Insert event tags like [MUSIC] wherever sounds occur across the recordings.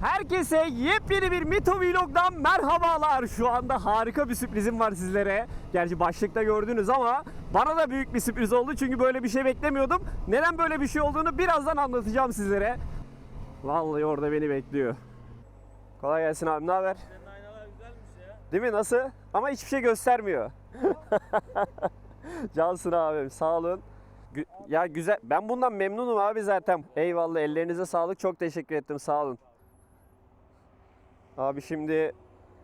Herkese yepyeni bir Mito Vlog'dan merhabalar. Şu anda harika bir sürprizim var sizlere. Gerçi başlıkta gördünüz ama bana da büyük bir sürpriz oldu. Çünkü böyle bir şey beklemiyordum. Neden böyle bir şey olduğunu birazdan anlatacağım sizlere. Vallahi orada beni bekliyor. Kolay gelsin abi ne haber? Senin aynalar güzelmiş ya. Değil mi nasıl? Ama hiçbir şey göstermiyor. [LAUGHS] Cansın abim sağ olun. Gü- ya güzel. Ben bundan memnunum abi zaten. Eyvallah ellerinize sağlık. Çok teşekkür ettim. Sağ olun. Abi şimdi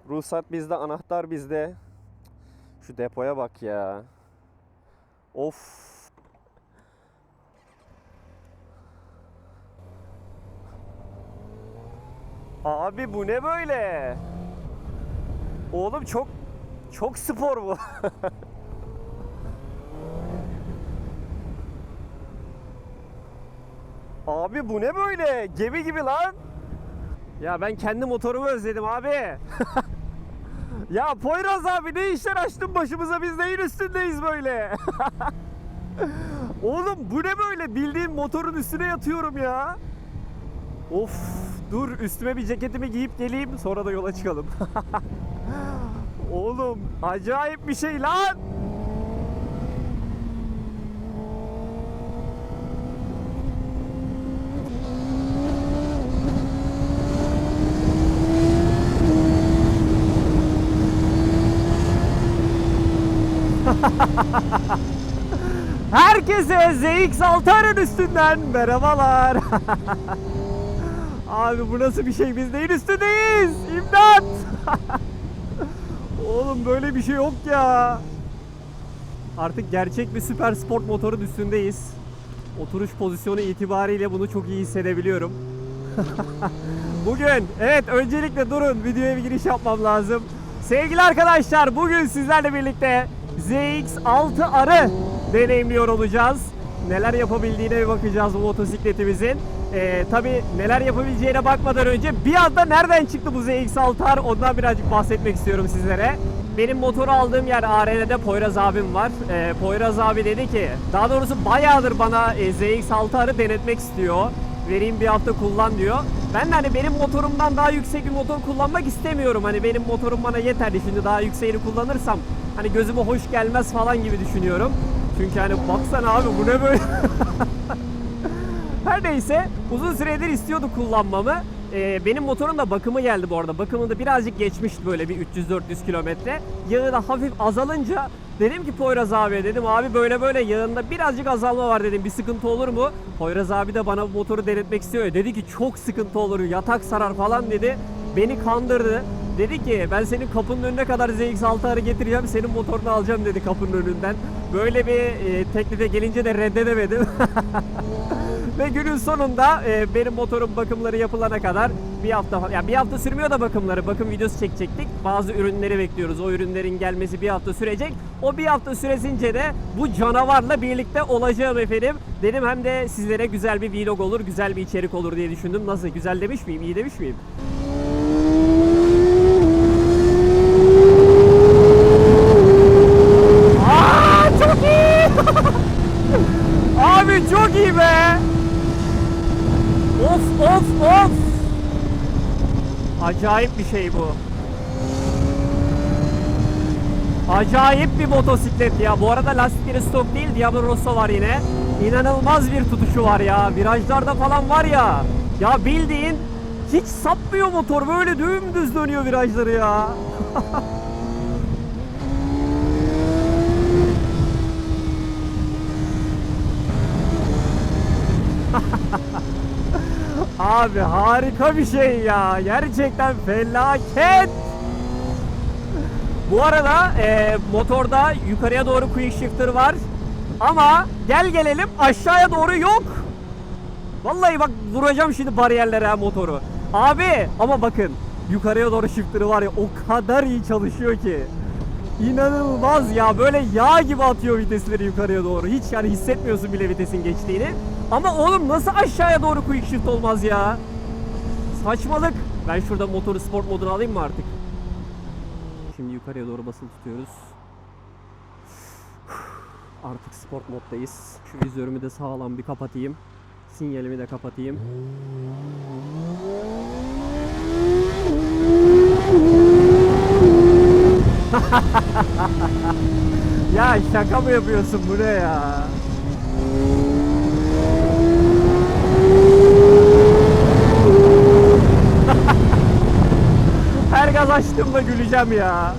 ruhsat bizde, anahtar bizde. Şu depoya bak ya. Of. Abi bu ne böyle? Oğlum çok çok spor bu. [LAUGHS] Abi bu ne böyle? Gemi gibi lan. Ya ben kendi motorumu özledim abi. [LAUGHS] ya Poyraz abi ne işler açtın başımıza biz neyin üstündeyiz böyle. [LAUGHS] Oğlum bu ne böyle? Bildiğin motorun üstüne yatıyorum ya. Of dur üstüme bir ceketimi giyip geleyim sonra da yola çıkalım. [LAUGHS] Oğlum acayip bir şey lan. [LAUGHS] Herkese ZX6'ın üstünden merhabalar. [LAUGHS] Abi bu nasıl bir şey? Biz neyin üstündeyiz? İmdat! [LAUGHS] Oğlum böyle bir şey yok ya. Artık gerçek bir süper sport motorun üstündeyiz. Oturuş pozisyonu itibariyle bunu çok iyi hissedebiliyorum. Bugün evet öncelikle durun videoya bir giriş yapmam lazım. Sevgili arkadaşlar bugün sizlerle birlikte ZX6 arı deneyimliyor olacağız. Neler yapabildiğine bir bakacağız bu motosikletimizin. Ee, Tabi neler yapabileceğine bakmadan önce bir anda nereden çıktı bu ZX6 R ondan birazcık bahsetmek istiyorum sizlere. Benim motoru aldığım yer ARN'de Poyraz abim var. Ee, Poyraz abi dedi ki daha doğrusu bayağıdır bana e, ZX6 R'ı denetmek istiyor vereyim bir hafta kullan diyor. Ben de hani benim motorumdan daha yüksek bir motor kullanmak istemiyorum. Hani benim motorum bana yeterli. Şimdi daha yükseğini kullanırsam hani gözüme hoş gelmez falan gibi düşünüyorum. Çünkü hani baksana abi bu ne böyle. [LAUGHS] Her neyse uzun süredir istiyordu kullanmamı. Ee, benim motorun da bakımı geldi bu arada. Bakımı da birazcık geçmişti böyle bir 300-400 kilometre. Yağı da hafif azalınca dedim ki Poyraz abi dedim abi böyle böyle yağında birazcık azalma var dedim. Bir sıkıntı olur mu? Poyraz abi de bana bu motoru denetmek istiyor. Dedi ki çok sıkıntı olur yatak sarar falan dedi. Beni kandırdı. Dedi ki ben senin kapının önüne kadar ZX6'ları getireceğim senin motorunu alacağım dedi kapının önünden. Böyle bir e, teklife gelince de reddedemedim. [LAUGHS] Ve günün sonunda e, benim motorun bakımları yapılana kadar bir hafta ya bir hafta sürmüyor da bakımları. Bakım videosu çekecektik. Bazı ürünleri bekliyoruz. O ürünlerin gelmesi bir hafta sürecek. O bir hafta süresince de bu canavarla birlikte olacağım efendim. Dedim hem de sizlere güzel bir vlog olur, güzel bir içerik olur diye düşündüm. Nasıl? Güzel demiş miyim? İyi demiş miyim? Aa, çok iyi! Abi çok iyi be! Of! Acayip bir şey bu. Acayip bir motosiklet ya. Bu arada lastikleri stok değil. Diablo Rosso var yine. İnanılmaz bir tutuşu var ya. Virajlarda falan var ya. Ya bildiğin hiç sapmıyor motor. Böyle dümdüz dönüyor virajları ya. [LAUGHS] Abi harika bir şey ya. Gerçekten felaket. Bu arada e, motorda yukarıya doğru quick shifter var. Ama gel gelelim aşağıya doğru yok. Vallahi bak vuracağım şimdi bariyerlere motoru. Abi ama bakın yukarıya doğru shifter'ı var ya o kadar iyi çalışıyor ki. İnanılmaz ya böyle yağ gibi atıyor vitesleri yukarıya doğru. Hiç yani hissetmiyorsun bile vitesin geçtiğini. Ama oğlum nasıl aşağıya doğru quick shift olmaz ya? Saçmalık. Ben şurada motoru sport moduna alayım mı artık? Şimdi yukarıya doğru basılı tutuyoruz. [SIGHS] Artık sport moddayız. Şu vizörümü de sağlam bir kapatayım. Sinyalimi de kapatayım. Ya şaka mı yapıyorsun bu ne ya? Her gaz açtığımda güleceğim ya.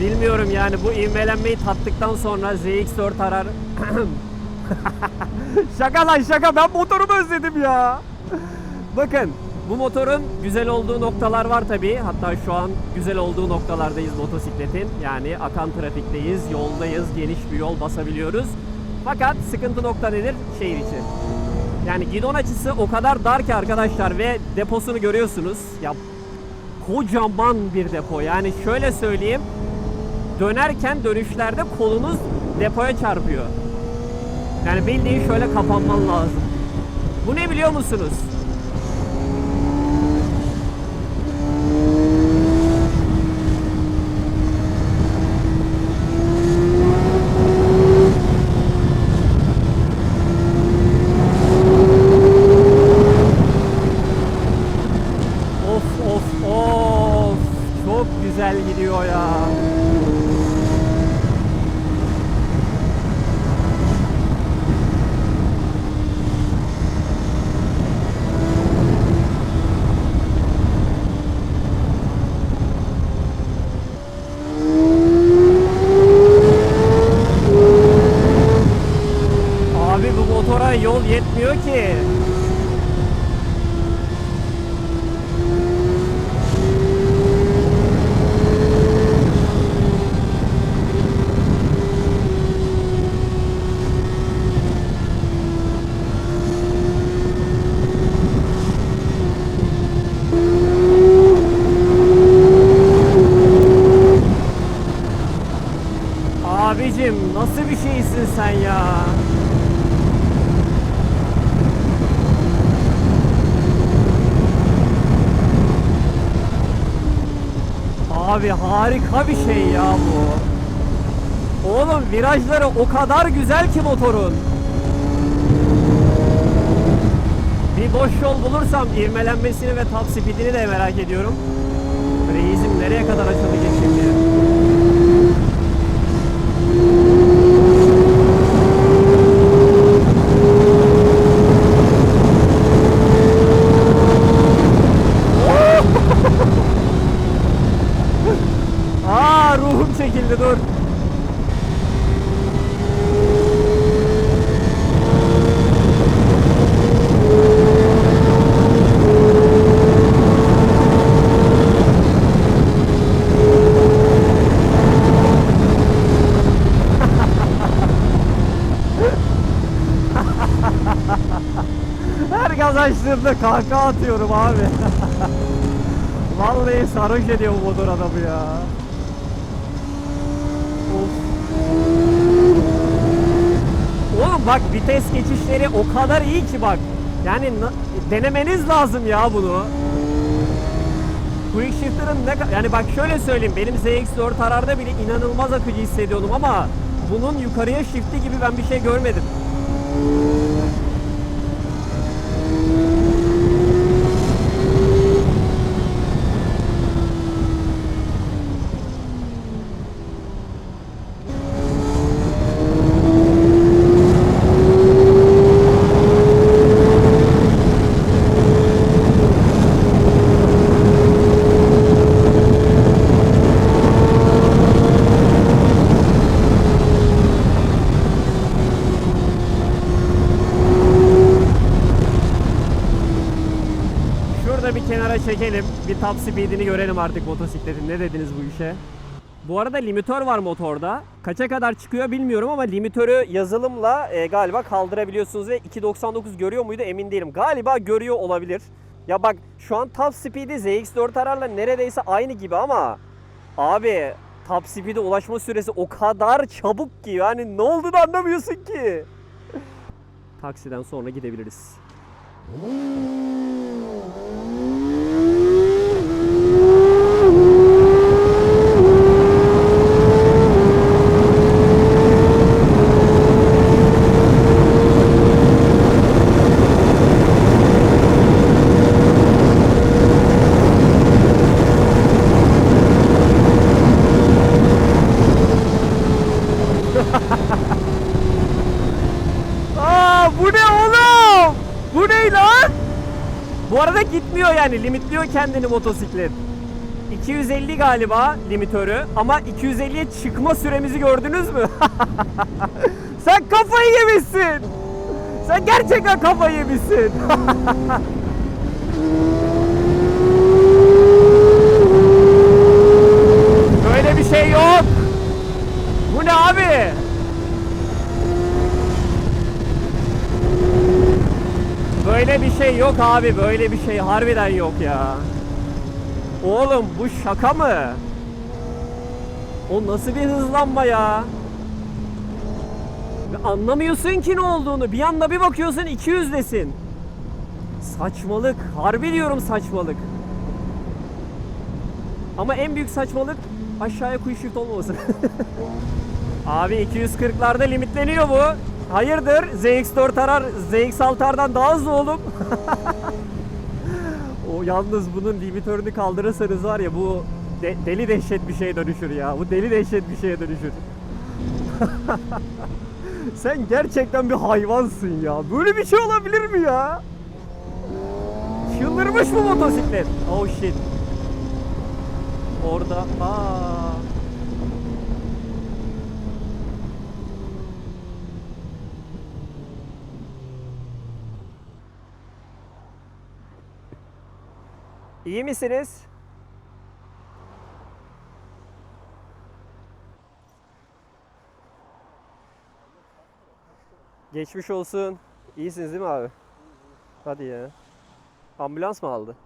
Bilmiyorum yani bu ivmelenmeyi tattıktan sonra ZX4 arar. [CLEARS THROAT] [LAUGHS] şaka lan şaka ben motorumu özledim ya. Bakın bu motorun güzel olduğu noktalar var tabi. Hatta şu an güzel olduğu noktalardayız motosikletin. Yani akan trafikteyiz, yoldayız, geniş bir yol basabiliyoruz. Fakat sıkıntı nokta nedir? Şehir içi. Yani gidon açısı o kadar dar ki arkadaşlar ve deposunu görüyorsunuz. Ya kocaman bir depo. Yani şöyle söyleyeyim. Dönerken dönüşlerde kolunuz depoya çarpıyor. Yani bildiğin şöyle kapanman lazım. Bu ne biliyor musunuz? Of of of. Çok güzel gidiyor ya. Abi bu motora yol yetmiyor ki. Abicim nasıl bir şeysin sen ya? Abi harika bir şey ya bu. Oğlum virajları o kadar güzel ki motorun. Bir boş yol bulursam ivmelenmesini ve top speedini de merak ediyorum. Reisim nereye kadar açılacak şimdi? Aa ruhum çekildi dur. Her gaz açtığımda kahkaha atıyorum abi. [LAUGHS] Vallahi sarhoş ediyor bu motor adamı ya. Of. Oğlum bak vites geçişleri o kadar iyi ki bak. Yani denemeniz lazım ya bunu. Quick Shifter'ın ne yani bak şöyle söyleyeyim benim ZX4 ararda bile inanılmaz akıcı hissediyordum ama bunun yukarıya shift'i gibi ben bir şey görmedim. Şurada bir kenara çekelim. Bir top speedini görelim artık motosikletin. Ne dediniz bu işe? Bu arada limitör var motorda. Kaça kadar çıkıyor bilmiyorum ama limitörü yazılımla e, galiba kaldırabiliyorsunuz ve 2.99 görüyor muydu emin değilim. Galiba görüyor olabilir. Ya bak şu an top speed'i ZX4 ararla neredeyse aynı gibi ama abi top speed'e ulaşma süresi o kadar çabuk ki yani ne olduğunu anlamıyorsun ki. Taksiden sonra gidebiliriz. Bu ne oğlum? Bu ne lan? Bu arada gitmiyor yani limitliyor kendini motosiklet. 250 galiba limitörü ama 250'ye çıkma süremizi gördünüz mü? [LAUGHS] Sen kafayı yemişsin. Sen gerçekten kafayı yemişsin. [LAUGHS] Böyle bir şey yok. Bu ne abi? Böyle bir şey yok abi. Böyle bir şey harbiden yok ya. Oğlum bu şaka mı? O nasıl bir hızlanma ya? Anlamıyorsun ki ne olduğunu. Bir anda bir bakıyorsun 200'desin. Saçmalık. Harbi diyorum saçmalık. Ama en büyük saçmalık aşağıya kuyu shift olmaması. [LAUGHS] Abi 240'larda limitleniyor bu. Hayırdır? ZX4 arar ZX6'lardan daha hızlı oğlum. [LAUGHS] o yalnız bunun limitörünü kaldırırsanız var ya bu de- deli dehşet bir şeye dönüşür ya. Bu deli dehşet bir şeye dönüşür. [LAUGHS] Sen gerçekten bir hayvansın ya. Böyle bir şey olabilir mi ya? Çıldırmış bu motosiklet. Oh shit. Orada aa. İyi misiniz? Geçmiş olsun. İyisiniz değil mi abi? Hadi ya. Ambulans mı aldı?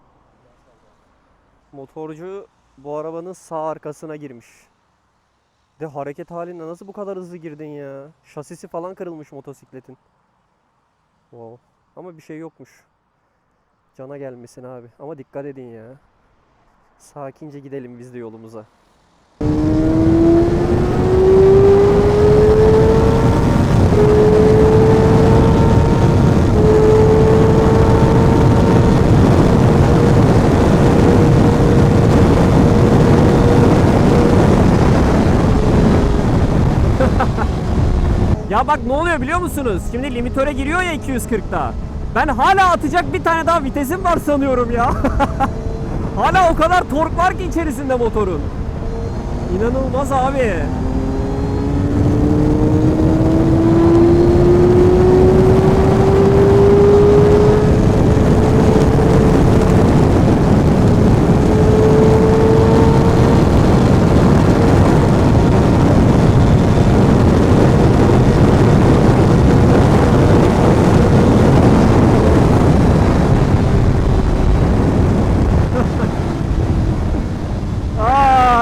Motorcu bu arabanın sağ arkasına girmiş. De hareket halinde nasıl bu kadar hızlı girdin ya? Şasisi falan kırılmış motosikletin. Wow. Ama bir şey yokmuş. Cana gelmesin abi. Ama dikkat edin ya. Sakince gidelim biz de yolumuza. [LAUGHS] Ya bak ne oluyor biliyor musunuz? Şimdi limitöre giriyor ya 240'ta. Ben hala atacak bir tane daha vitesim var sanıyorum ya. [LAUGHS] hala o kadar tork var ki içerisinde motorun. İnanılmaz abi.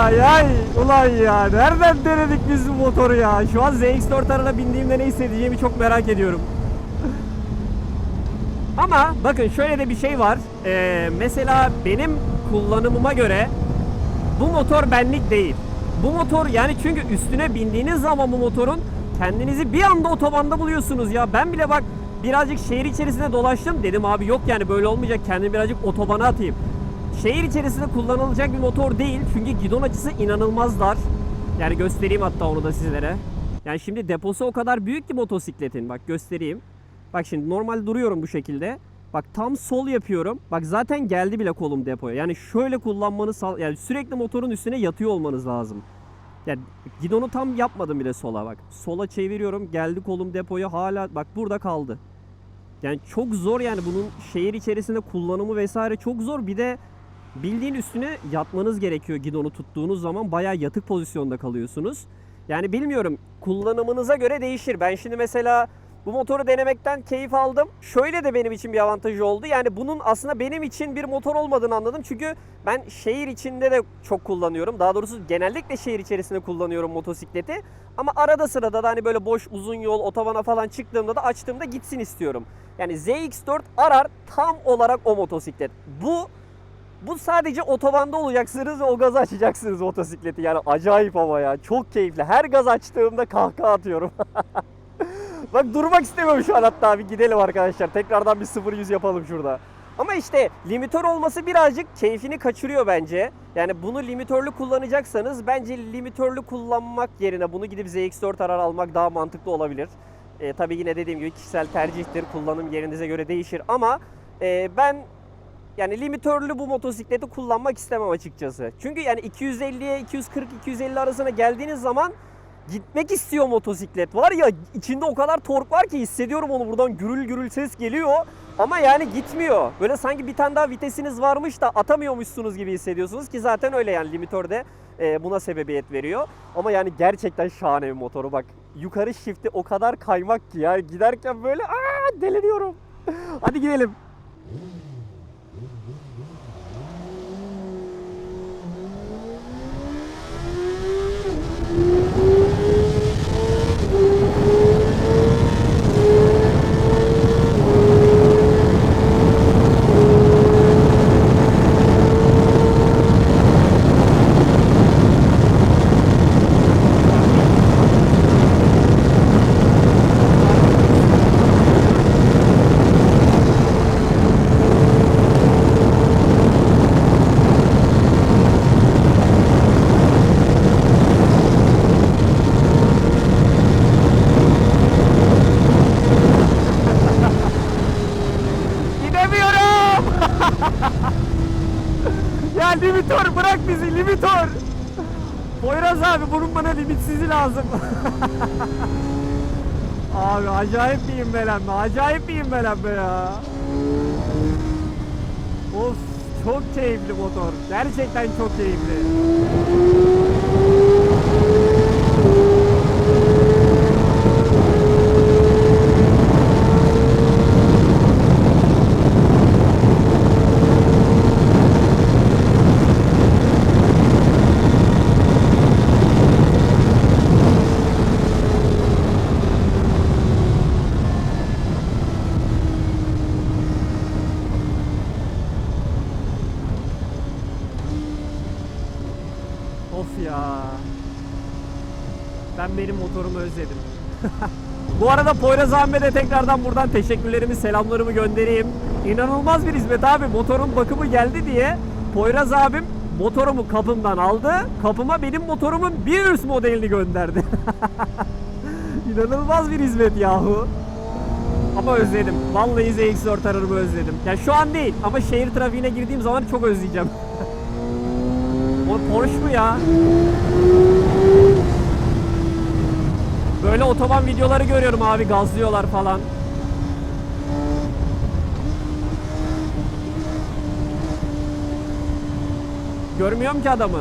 Ay ay ulan ya nereden denedik biz bu motoru ya? Şu an ZX4 arana bindiğimde ne hissedeceğimi çok merak ediyorum. Ama bakın şöyle de bir şey var. Ee, mesela benim kullanımıma göre bu motor benlik değil. Bu motor yani çünkü üstüne bindiğiniz zaman bu motorun kendinizi bir anda otobanda buluyorsunuz ya. Ben bile bak birazcık şehir içerisinde dolaştım. Dedim abi yok yani böyle olmayacak kendimi birazcık otobana atayım Şehir içerisinde kullanılacak bir motor değil. Çünkü gidon açısı inanılmaz dar. Yani göstereyim hatta onu da sizlere. Yani şimdi deposu o kadar büyük ki motosikletin. Bak göstereyim. Bak şimdi normal duruyorum bu şekilde. Bak tam sol yapıyorum. Bak zaten geldi bile kolum depoya. Yani şöyle kullanmanız yani sürekli motorun üstüne yatıyor olmanız lazım. Yani gidonu tam yapmadım bile sola bak. Sola çeviriyorum. Geldi kolum depoya hala bak burada kaldı. Yani çok zor yani bunun şehir içerisinde kullanımı vesaire çok zor. Bir de bildiğin üstüne yatmanız gerekiyor gidonu tuttuğunuz zaman bayağı yatık pozisyonda kalıyorsunuz. Yani bilmiyorum kullanımınıza göre değişir. Ben şimdi mesela bu motoru denemekten keyif aldım. Şöyle de benim için bir avantajı oldu. Yani bunun aslında benim için bir motor olmadığını anladım. Çünkü ben şehir içinde de çok kullanıyorum. Daha doğrusu genellikle şehir içerisinde kullanıyorum motosikleti. Ama arada sırada da hani böyle boş uzun yol otobana falan çıktığımda da açtığımda gitsin istiyorum. Yani ZX4 arar tam olarak o motosiklet. Bu bu sadece otobanda olacaksınız ve o gazı açacaksınız motosikleti. Yani acayip ama ya. Çok keyifli. Her gaz açtığımda kahkaha atıyorum. [LAUGHS] Bak durmak istemiyorum şu an hatta bir gidelim arkadaşlar. Tekrardan bir 0-100 yapalım şurada. Ama işte limitör olması birazcık keyfini kaçırıyor bence. Yani bunu limitörlü kullanacaksanız bence limitörlü kullanmak yerine bunu gidip ZX4 arar almak daha mantıklı olabilir. E, tabii yine dediğim gibi kişisel tercihtir. Kullanım yerinize göre değişir ama e, ben yani limitörlü bu motosikleti kullanmak istemem açıkçası. Çünkü yani 250'ye 240 250 arasına geldiğiniz zaman gitmek istiyor motosiklet. Var ya içinde o kadar tork var ki hissediyorum onu buradan gürül gürül ses geliyor. Ama yani gitmiyor. Böyle sanki bir tane daha vitesiniz varmış da atamıyormuşsunuz gibi hissediyorsunuz ki zaten öyle yani limitörde e, buna sebebiyet veriyor. Ama yani gerçekten şahane bir motoru bak. Yukarı shifti o kadar kaymak ki ya giderken böyle aa deliriyorum. [LAUGHS] Hadi gidelim. Gidemiyorum. ya limitör bırak bizi limitör. Poyraz abi limitsizi lazım. [LAUGHS] abi acayip bir imbelenme, acayip bir imbelenme ya. Of çok keyifli motor. Gerçekten çok keyifli. Of ya. Ben benim motorumu özledim. Bu arada Poyraz Ahmet'e tekrardan buradan teşekkürlerimi, selamlarımı göndereyim. İnanılmaz bir hizmet abi. Motorun bakımı geldi diye Poyraz abim motorumu kapımdan aldı. Kapıma benim motorumun bir üst modelini gönderdi. [LAUGHS] İnanılmaz bir hizmet yahu. Ama özledim. Vallahi ZX4 ararımı özledim. Ya şu an değil ama şehir trafiğine girdiğim zaman çok özleyeceğim. [LAUGHS] O Porsche mu ya? Otoban videoları görüyorum abi gazlıyorlar falan. Görmüyorum ki adamı.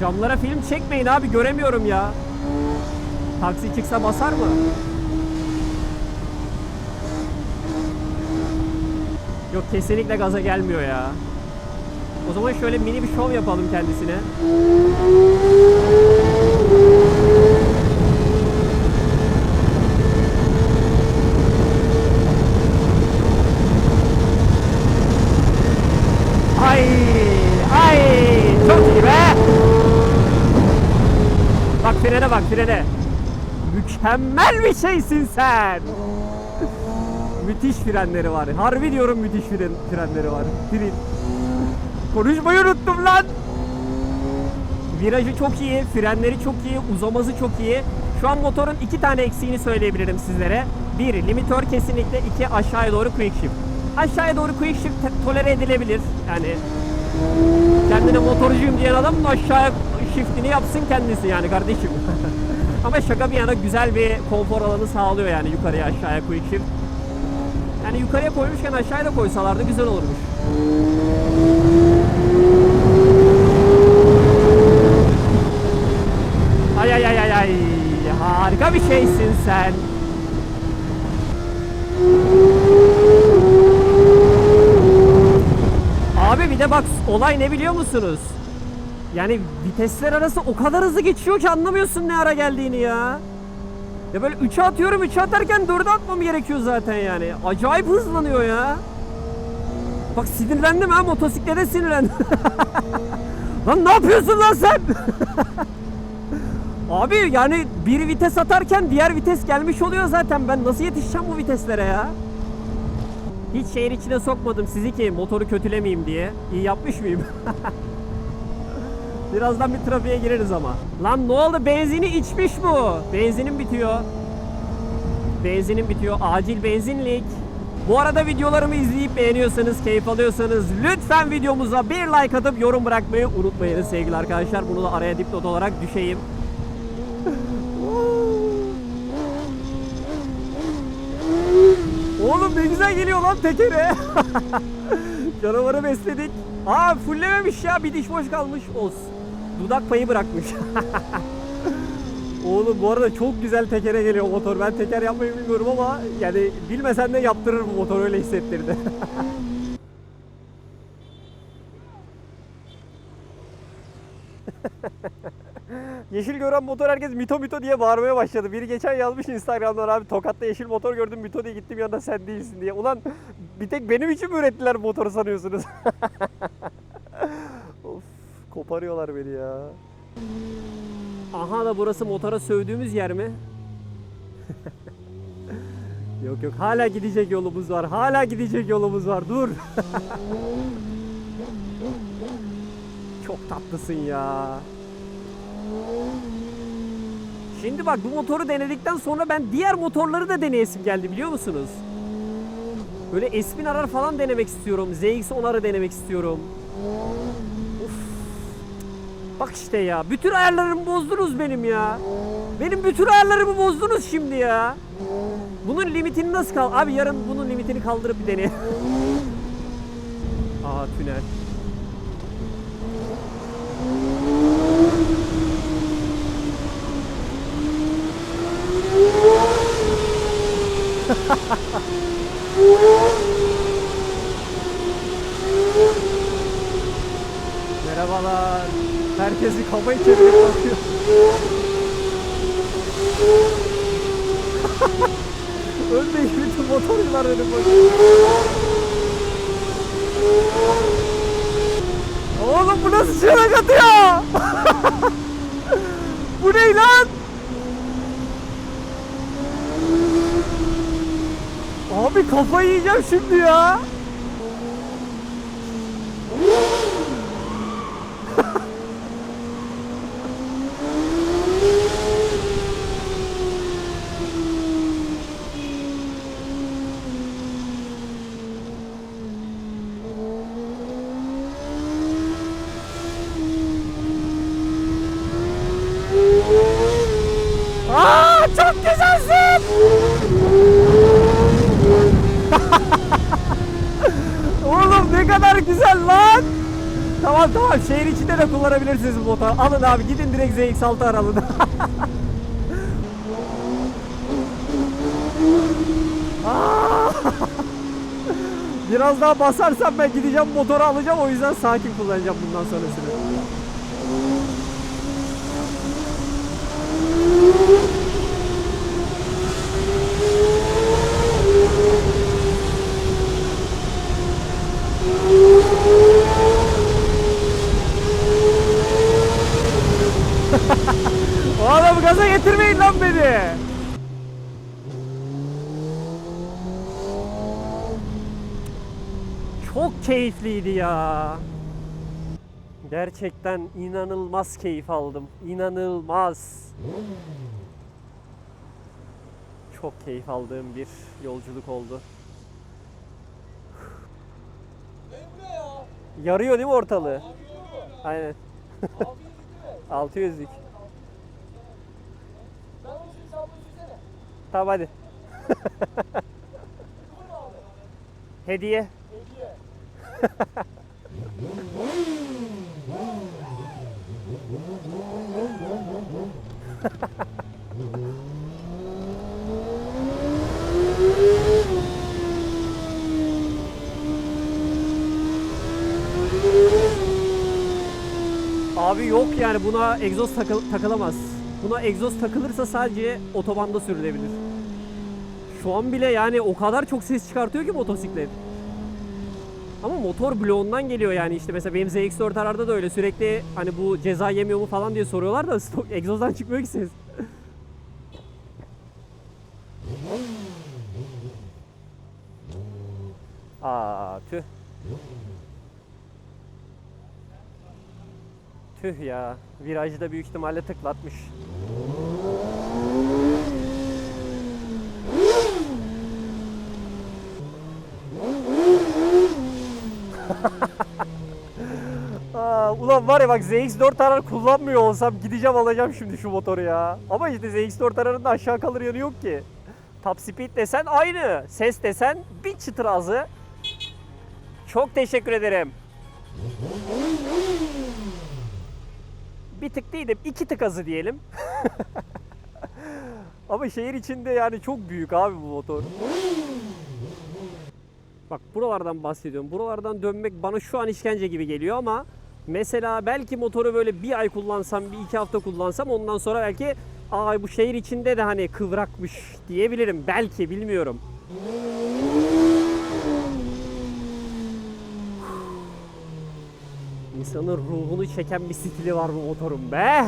Camlara film çekmeyin abi göremiyorum ya. Taksi çıksa basar mı? Yok kesinlikle gaza gelmiyor ya. O zaman şöyle mini bir şov yapalım kendisine. Ay, ay, çok iyi be. Bak frene. Mükemmel bir şeysin sen. müthiş frenleri var. Harbi diyorum müthiş fren, frenleri var. Fren. Konuşmayı unuttum lan. Virajı çok iyi, frenleri çok iyi, uzaması çok iyi. Şu an motorun iki tane eksiğini söyleyebilirim sizlere. Bir, limitör kesinlikle. iki aşağıya doğru quick shift. Aşağıya doğru quick shift tolere edilebilir. Yani kendine motorcuyum diyen adamın aşağıya shiftini yapsın kendisi yani kardeşim. [LAUGHS] Ama şaka bir yana güzel bir konfor alanı sağlıyor yani yukarıya aşağıya quick shift. Yani yukarıya koymuşken aşağıya da koysalardı güzel olurmuş. Ay ay ay ay ay. Harika bir şeysin sen. Abi bir de bak olay ne biliyor musunuz? Yani vitesler arası o kadar hızlı geçiyor ki anlamıyorsun ne ara geldiğini ya. Ya böyle 3'e atıyorum 3'e atarken 4'e atmam gerekiyor zaten yani. Acayip hızlanıyor ya. Bak sinirlendim ha motosiklete sinirlendim. [LAUGHS] lan ne yapıyorsun lan sen? [LAUGHS] Abi yani bir vites atarken diğer vites gelmiş oluyor zaten. Ben nasıl yetişeceğim bu viteslere ya? Hiç şehir içine sokmadım sizi ki motoru kötülemeyeyim diye. İyi yapmış mıyım? [LAUGHS] Birazdan bir trafiğe gireriz ama. Lan ne oldu? Benzini içmiş bu. Benzinin bitiyor. Benzinim bitiyor. Acil benzinlik. Bu arada videolarımı izleyip beğeniyorsanız, keyif alıyorsanız lütfen videomuza bir like atıp yorum bırakmayı unutmayınız sevgili arkadaşlar. Bunu da araya dipnot olarak düşeyim. Oğlum ne güzel geliyor lan tekere. [LAUGHS] Canavarı besledik. Aa fullememiş ya bir diş boş kalmış. Olsun. Dudak payı bırakmış. [LAUGHS] Oğlum bu arada çok güzel tekere geliyor motor. Ben teker yapmayı bilmiyorum ama yani bilmesen de yaptırır bu motor öyle hissettirdi. [LAUGHS] Yeşil gören motor herkes mito mito diye bağırmaya başladı. Biri geçen yazmış Instagram'dan abi Tokat'ta yeşil motor gördüm mito diye gittim yanında sen değilsin diye. Ulan bir tek benim için mi ürettiler motoru sanıyorsunuz? [LAUGHS] of koparıyorlar beni ya. Aha da burası motora sövdüğümüz yer mi? [LAUGHS] yok yok hala gidecek yolumuz var. Hala gidecek yolumuz var. Dur. [LAUGHS] Çok tatlısın ya. Şimdi bak bu motoru denedikten sonra ben diğer motorları da deneyesim geldi biliyor musunuz? Böyle Espin arar falan denemek istiyorum. ZX-10'ları denemek istiyorum. Of. Bak işte ya. Bütün ayarlarımı bozdunuz benim ya. Benim bütün ayarlarımı bozdunuz şimdi ya. Bunun limitini nasıl kal? Abi yarın bunun limitini kaldırıp bir deneye. [LAUGHS] Aa tünel. [LAUGHS] Merhabalar. Herkesi kafayı çevirip bakıyor. [LAUGHS] Öndeki bütün motorcular dedim bakıyor. Oğlum bu nasıl çığlık atıyor? bu ne lan? Abi kafayı yiyeceğim şimdi ya. Aa çok güzelsin. Oğlum ne kadar güzel lan. Tamam tamam şehir içinde de kullanabilirsiniz bu motoru. Alın abi gidin direkt ZX6 aralın. [LAUGHS] Aa! Biraz daha basarsam ben gideceğim motoru alacağım o yüzden sakin kullanacağım bundan sonrasını. Oğlum gaza getirmeyin lan beni. Çok keyifliydi ya. Gerçekten inanılmaz keyif aldım. İnanılmaz. Çok keyif aldığım bir yolculuk oldu. Yarıyor değil mi ortalığı? Aynen. 600'lük. [LAUGHS] Tamam hadi. [LAUGHS] Hediye. Abi yok yani buna egzoz takıl- takılamaz. Buna egzoz takılırsa sadece otobanda sürülebilir. Şu an bile yani o kadar çok ses çıkartıyor ki motosiklet. Ama motor bloğundan geliyor yani işte mesela benim ZX4 arada da öyle sürekli hani bu ceza yemiyor mu falan diye soruyorlar da [LAUGHS] stok, egzozdan çıkmıyor ki ses. Aa tüh. Tüh ya. Virajı da büyük ihtimalle tıklatmış. Ulan var ya bak ZX4 Arar kullanmıyor olsam gideceğim alacağım şimdi şu motoru ya. Ama işte ZX4 Arar'ın da aşağı kalır yanı yok ki. Top speed desen aynı. Ses desen bir çıtır azı. Çok teşekkür ederim. Bir tık değil de iki tık azı diyelim. [LAUGHS] Ama şehir içinde yani çok büyük abi bu motor. Bak buralardan bahsediyorum. Buralardan dönmek bana şu an işkence gibi geliyor ama mesela belki motoru böyle bir ay kullansam, bir iki hafta kullansam ondan sonra belki aa bu şehir içinde de hani kıvrakmış diyebilirim. Belki bilmiyorum. İnsanın ruhunu çeken bir stili var bu motorun be.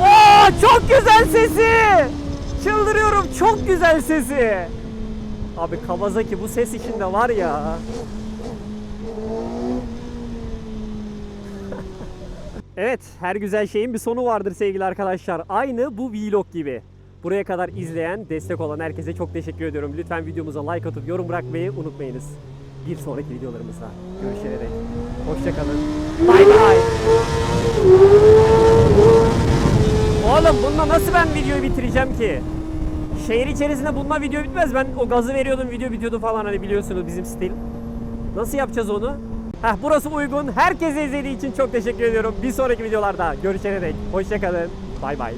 Oo, çok güzel sesi. Çıldırıyorum çok güzel sesi. Abi Kawasaki bu ses içinde var ya. [LAUGHS] evet her güzel şeyin bir sonu vardır sevgili arkadaşlar. Aynı bu vlog gibi. Buraya kadar izleyen, destek olan herkese çok teşekkür ediyorum. Lütfen videomuza like atıp yorum bırakmayı unutmayınız. Bir sonraki videolarımızda görüşene dek. Hoşçakalın. Bay bay. Oğlum bununla nasıl ben videoyu bitireceğim ki? Şehir içerisinde bununla video bitmez. Ben o gazı veriyordum, video bitiyordu falan hani biliyorsunuz bizim stil. Nasıl yapacağız onu? Heh burası uygun. Herkese izlediği için çok teşekkür ediyorum. Bir sonraki videolarda görüşene dek. Hoşçakalın. Bay bay.